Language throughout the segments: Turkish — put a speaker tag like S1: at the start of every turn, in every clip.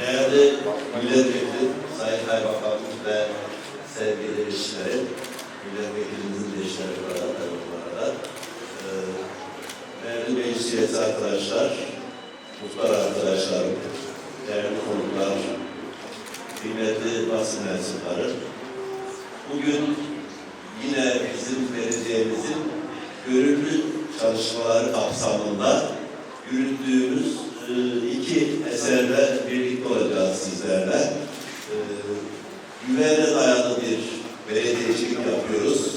S1: Değerli milletvekili, sayın kaymakamımız ve sevgili eşleri, milletvekilimizin de eşleri burada, tabii bu değerli meclis üyesi arkadaşlar, muhtar arkadaşlarım, değerli konuklar, kıymetli basın mensupları. Bugün yine bizim belediyemizin gönüllü çalışmaları kapsamında yürüttüğümüz iki eserle birlikte olacağız sizlerle. E, Güvene dayalı bir belediyecilik yapıyoruz.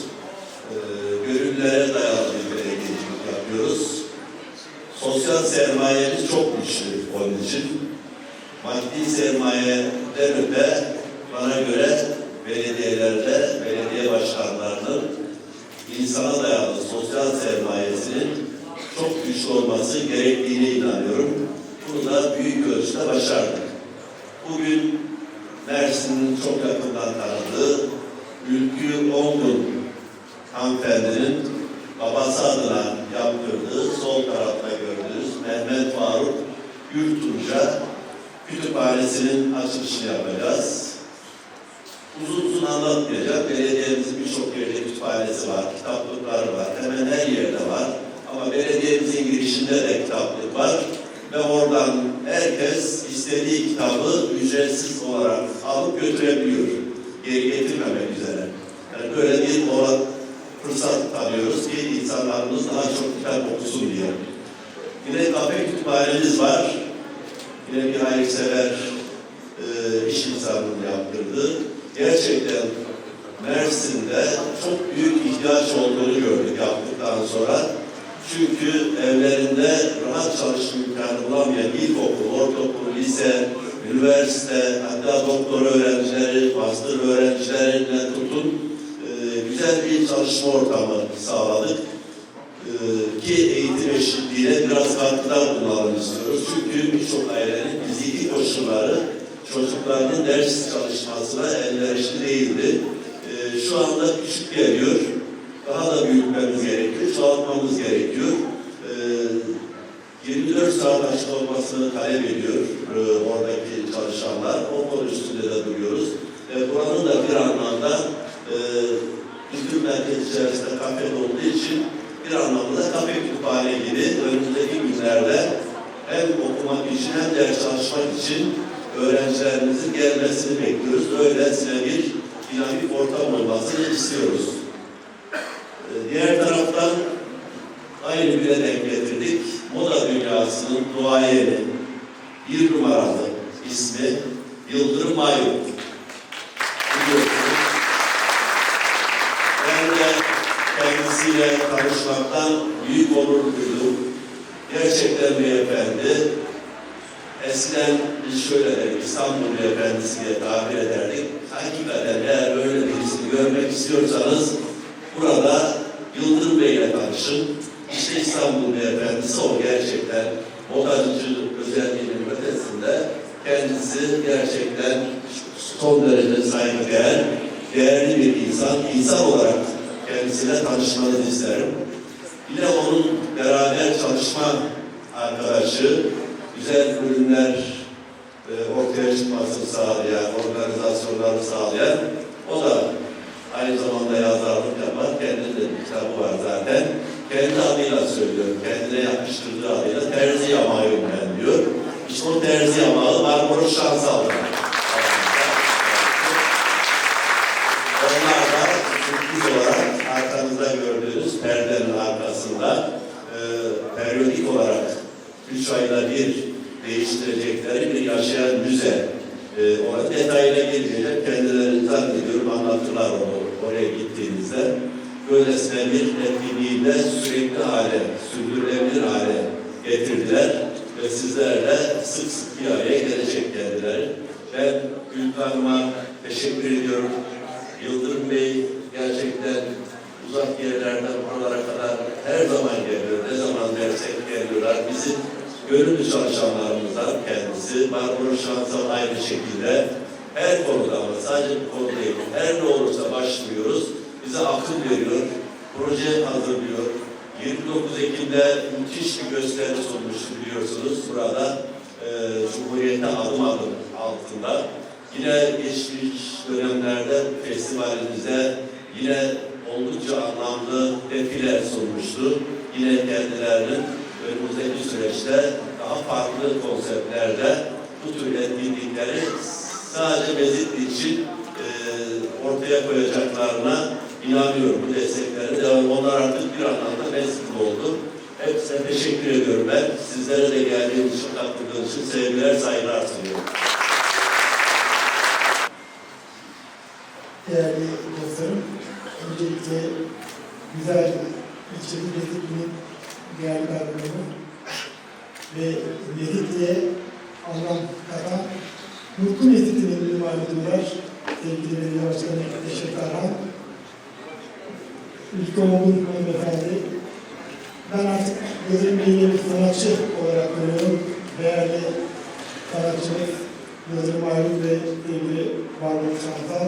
S1: E, Gönüllere dayalı bir belediyecilik yapıyoruz. Sosyal sermayemiz çok güçlü onun için. Maddi sermayeden öte bana göre belediyelerde belediye başkanlarının insana dayalı sosyal sermayesinin çok güçlü olması gerektiğine inanıyorum. Bunu büyük ölçüde başardık. Bugün Mersin'in çok yakından tanıdığı Ülkü Ongun hanımefendinin babası adına yaptırdığı sol tarafta gördüğünüz Mehmet Faruk Gültunca kütüphanesinin açılışını yapacağız. Uzun uzun anlatmayacak. Belediyemizin birçok yerde kütüphanesi var, kitaplıkları var, hemen her yerde var. Ama belediyemizin girişinde de kitaplık var. Ve oradan herkes istediği kitabı ücretsiz olarak alıp götürebiliyor. Geri getirmemek üzere. Yani böyle bir olan fırsat tanıyoruz ki insanlarımız daha çok kitap okusun diye. Yine kafe kütüphanemiz var. Yine bir hayırsever e, iş insanının yaptırdığı. Gerçekten Mersin'de çok büyük ihtiyaç olduğunu gördük yaptıktan sonra. Çünkü evlerinde rahat çalışma imkanı bulamayan ilkokul, ortaokul, lise, üniversite, hatta doktor öğrencileri, master öğrencilerinden tutun e, güzel bir çalışma ortamı sağladık. E, ki eğitim eşitliğine biraz katkıda bulunalım istiyoruz. Çünkü birçok ailenin fiziki koşulları çocuklarının ders çalışmasına elverişli değildi. E, şu anda küçük geliyor. Daha da büyütmemiz gerekiyor, çoğaltmamız gerekiyor. E, 24 saat açık olmasını talep ediyor e, oradaki çalışanlar. O konu üstünde de duruyoruz. E, buranın da bir anlamda e, kültür merkezi içerisinde kafe olduğu için bir anlamda kafe kütüphane gibi önümüzdeki günlerde hem okumak için hem ders çalışmak için öğrencilerimizin gelmesini bekliyoruz. Öylesine bir dinamik ortam olmasını istiyoruz. Diğer taraftan aynı güne denk getirdik. Moda dünyasının duayeni, bir numaralı ismi Yıldırım. Biliyorsunuz. Ben de kendisiyle tanışmaktan büyük onur duydum. Gerçekten beyefendi. Eskiden biz şöyle dedik, İstanbul beyefendisi diye tabir ederdik. Hakikaten eğer öyle birisini görmek istiyorsanız burada Yıldırım Bey ile tanışın. İşte İstanbul beyefendisi o gerçekten modacı özelliğinin ötesinde kendisi gerçekten son derece saygıdeğer, değerli bir insan. İnsan olarak kendisiyle tanışmanızı isterim. Yine onun beraber çalışma arkadaşı, güzel ürünler e, ortaya çıkmasını sağlayan, organizasyonları sağlayan, o da aynı zamanda yapan, kendinin kitabı var zaten. Kendi adıyla söylüyor, kendine yakıştırdığı adıyla Terzi Yamağı'yım ben diyor. İşte o Terzi Yamağı Marmaros Şansal'da. Onlar da sürpriz olarak arkanızda gördüğünüz perdenin arkasında e, periyodik olarak üç ayda bir değiştirecekleri bir yaşayan müze. E, ona detayına girmeyeceğim. Kendilerini zannediyorum anlattılar onu oraya gittiğinizde. Böylesine bir etkinliğinde sürekli hale, sürdürülebilir hale getirdiler ve sizlerle sık sık bir araya gelecek. Ben Gülkan Hanım'a teşekkür ediyorum. Yıldırım Bey gerçekten uzak yerlerden buralara kadar her zaman geliyor. Ne zaman dersek geliyorlar. Bizim gönüllü çalışanlarımızdan kendisi. Barbaros Şansal aynı şekilde her konuda ama sadece bu konu değil. Her ne olursa başlıyoruz. Bize akıl veriyor. Proje hazırlıyor. 29 Ekim'de müthiş bir gösteri sunmuştu biliyorsunuz burada. e, Cumhuriyete adım adım altında. Yine geçmiş dönemlerde festivalimize yine oldukça anlamlı defile sunmuştu. Yine kendilerinin önümüzdeki süreçte daha farklı konseptlerde bu tür etkinlikleri sadece Mezitli için e, ortaya koyacaklarına inanıyorum. Bu destekleri devam. Onlar artık bir anlamda Mezitli oldu. Hepsine teşekkür ediyorum ben. Sizlere de geldiğiniz için, katıldığınız için sevgiler, saygılar sunuyorum.
S2: değerli dostlarım, öncelikle güzel ilçemiz Yedikli'nin değerli kadrolarını ve Yedikli'ye anlam katan Mutlu Yedikli'nin ünlü var. Sevgili Belediye Başkanı Eşref Tarhan, Ülke Oğlum Hanımefendi, ben artık Gözüm Bey'in bir sanatçı olarak görüyorum. Değerli sanatçımız Gözüm Ayrıl ve sevgili Barbaros Şantal,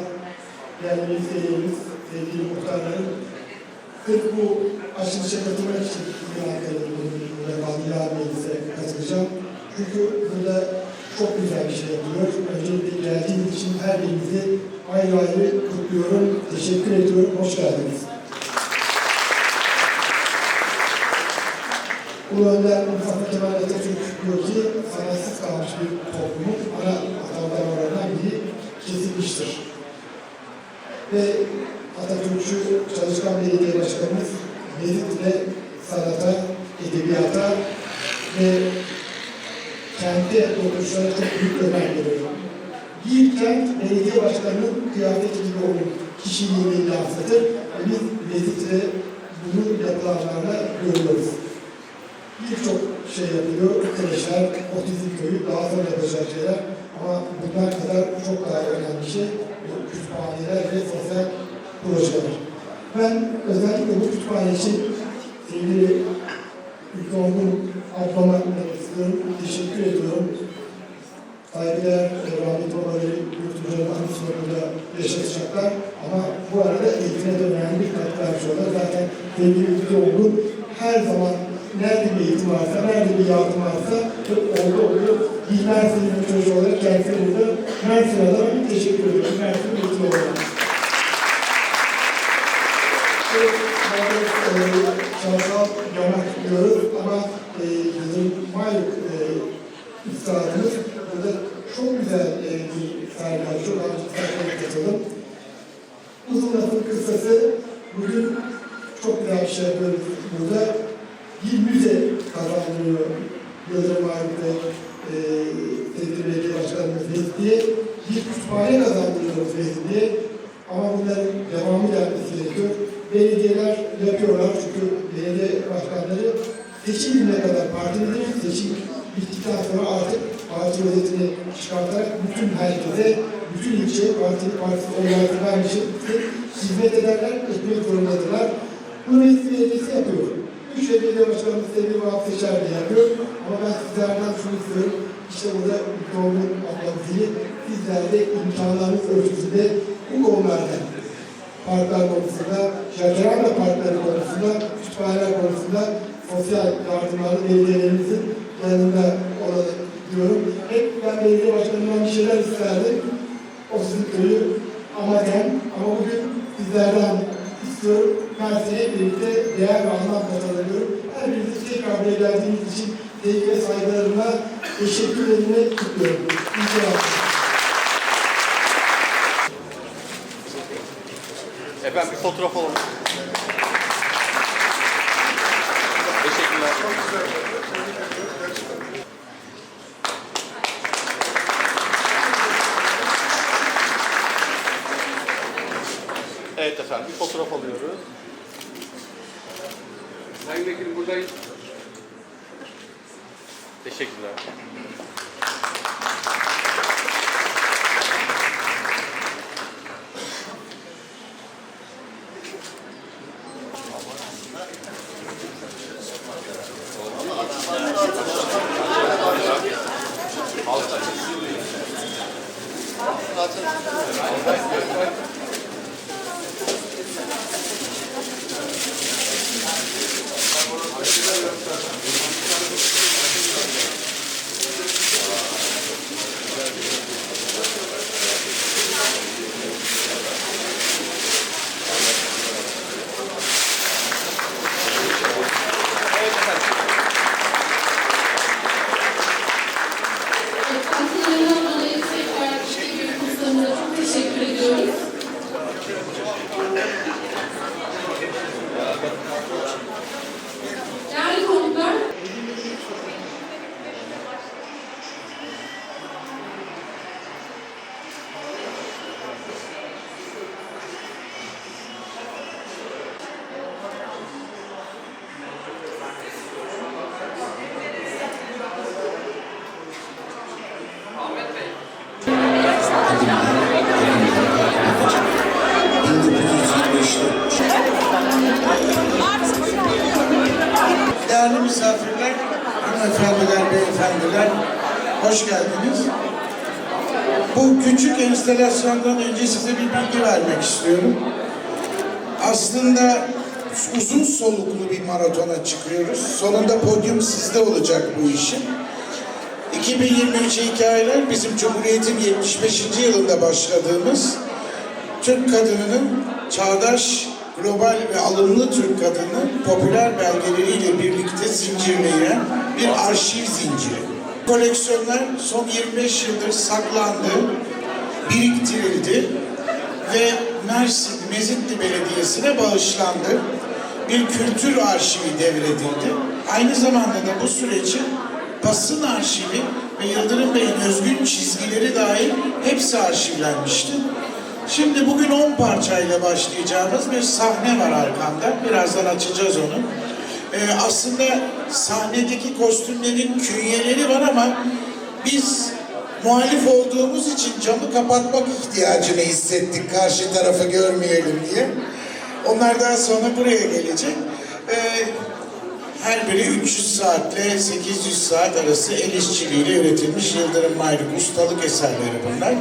S2: gelmeyi istediğimiz sevgili muhtarların sırf bu açılışa katılmak için bugün Ankara'da. Burada Bandila Meclis'e katılacağım. Çünkü burada çok güzel bir şey yapılıyor. Öncelikle geldiğiniz için her birinizi ayrı ayrı kutluyorum. Teşekkür ediyorum. Hoş geldiniz. Ulu Önder Mustafa Kemal Atatürk diyor ki kalmış bir toplumun ana hatalarından biri kesilmiştir ve Atatürkçü Çalışkan Belediye Başkanımız Mezit'le sanata, edebiyata ve kente dokunuşlara çok büyük önem veriyor. Bir kent belediye başkanının kıyafeti gibi onun kişiliğini yansıtır ve biz Mezit'le bunu yapılanlarla görüyoruz. Birçok şey yapılıyor, kreşler, otizm köyü, daha sonra yapacak şeyler ama bunlar kadar çok daha önemli şey kütüphaneler ve sosyal projeler. Ben özellikle bu kütüphane için sevgili Ülke Olgun ablama istiyorum, teşekkür ediyorum. Saygıdeğer e, rahmetli babaları yurtluların anısını burada yaşatacaklar. Ama bu arada eğitime de önemli katkı yapıyorlar. Zaten sevgili Ülke Olgun her zaman nerede bir eğitim varsa, nerede bir yardım varsa hep orada oluyor. Bir Mersin'in bir çocuğu olarak kendisi burada. Mersin adına teşekkür ediyorum. Mersin eğitim olarak. Evet, Maalesef şansal yanak diyoruz ama e, bizim Mayık e, üstadımız burada çok güzel e, bir sergi açıyor. Ben sergiye katıldım. Uzun lafın kısası bugün çok güzel bir şey yapıyoruz burada. Bir müze kazandırıyor Yıldırım ve e, sevgili belediye başkanımız Vezdi'ye. Bir kütüphane kazandırıyoruz Vezdi'ye. Ama bunların devamı gelmesi gerekiyor. Belediyeler yapıyorlar çünkü belediye başkanları seçim gününe kadar partilerin seçim bittikten sonra artık parti özetini çıkartarak bütün herkese, bütün ilçe parti partisi oylarını vermiş hizmet ederler, etmek zorundadırlar. Bunu belediyesi yapıyor. Büyükşehir Belediye Başkanımız sevgili Vahap Seçer de yapıyor. Ama ben sizlerden şunu istiyorum. İşte burada ablamız gibi sizler de imkanlarınız ölçüsünde bu konularda parklar konusunda, Jacaranda parkları konusunda, kütüphaneler konusunda sosyal yardımları belediyelerimizin yanında olalım diyorum. Hep ben belediye başkanından bir şeyler isterdim. O sizin köyü ama ben, ama bugün sizlerden istiyorum. Mersin'e birlikte değer ve anlam kazanıyorum. Her birinizi tekrar buraya geldiğiniz için sevgi ve teşekkürlerimi kutluyorum. İnşallah.
S3: Efendim bir fotoğraf alalım. Teşekkürler. Evet efendim bir fotoğraf alıyoruz.
S4: Sayın Vekilim buradayım.
S3: Teşekkürler.
S4: Değerli misafirler, hanımefendiler, beyefendiler, hoş geldiniz. Bu küçük enstalasyondan önce size bir bilgi vermek istiyorum. Aslında uzun soluklu bir maratona çıkıyoruz. Sonunda podyum sizde olacak bu işin. 2023 hikayeler bizim Cumhuriyet'in 75. yılında başladığımız Türk kadınının çağdaş, global ve alımlı Türk kadını popüler belgeleriyle birlikte zincirleyen bir arşiv zinciri. Koleksiyonlar son 25 yıldır saklandı, biriktirildi ve Mersin Mezitli Belediyesi'ne bağışlandı. Bir kültür arşivi devredildi. Aynı zamanda da bu süreci basın arşivi ve Yıldırım Bey'in özgün çizgileri dahil hepsi arşivlenmişti. Şimdi bugün 10 parçayla başlayacağımız bir sahne var arkamda. Birazdan açacağız onu. Ee, aslında sahnedeki kostümlerin künyeleri var ama biz muhalif olduğumuz için camı kapatmak ihtiyacını hissettik karşı tarafı görmeyelim diye. Onlar daha sonra buraya gelecek. Ee, her biri 300 saatle 800 saat arası el işçiliğiyle üretilmiş Yıldırım Mayruk ustalık eserleri bunlar.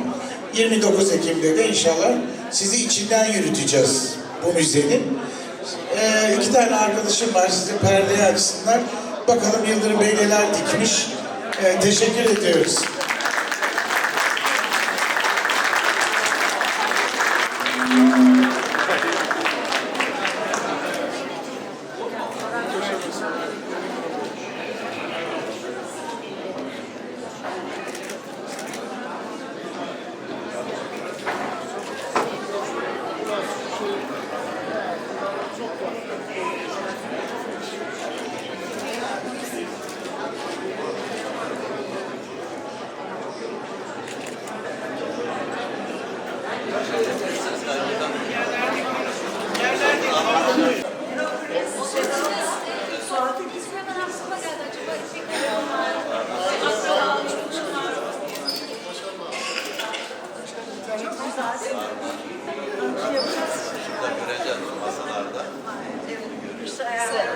S4: 29 Ekim'de de inşallah sizi içinden yürüteceğiz bu müzenin. Ee, iki tane arkadaşım var sizi perdeye açsınlar. Bakalım Yıldırım Bey neler dikmiş. Ee, teşekkür ediyoruz.
S5: Suat'ın ismi hemen aklıma geldi. Acaba İpek'le onlar, Asya, Çocuklar. Güzel değil mi? Şey yapacağız.
S1: Göreceğiz masalarda.
S5: Evet, işte eğer-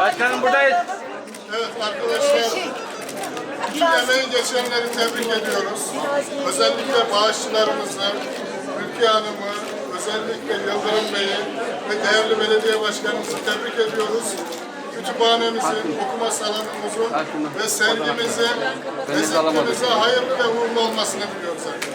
S3: Başkanım buradayız.
S6: Evet arkadaşlar, emeği geçenleri tebrik ediyoruz. Özellikle bağışçılarımızı, Ülke Hanım'ı, özellikle Yıldırım Bey'i ve değerli belediye başkanımızı tebrik ediyoruz. Kütüphanemizin, okuma salonumuzun ve sergimizin, sergimize hayırlı ve uğurlu olmasını diliyoruz. Olsun.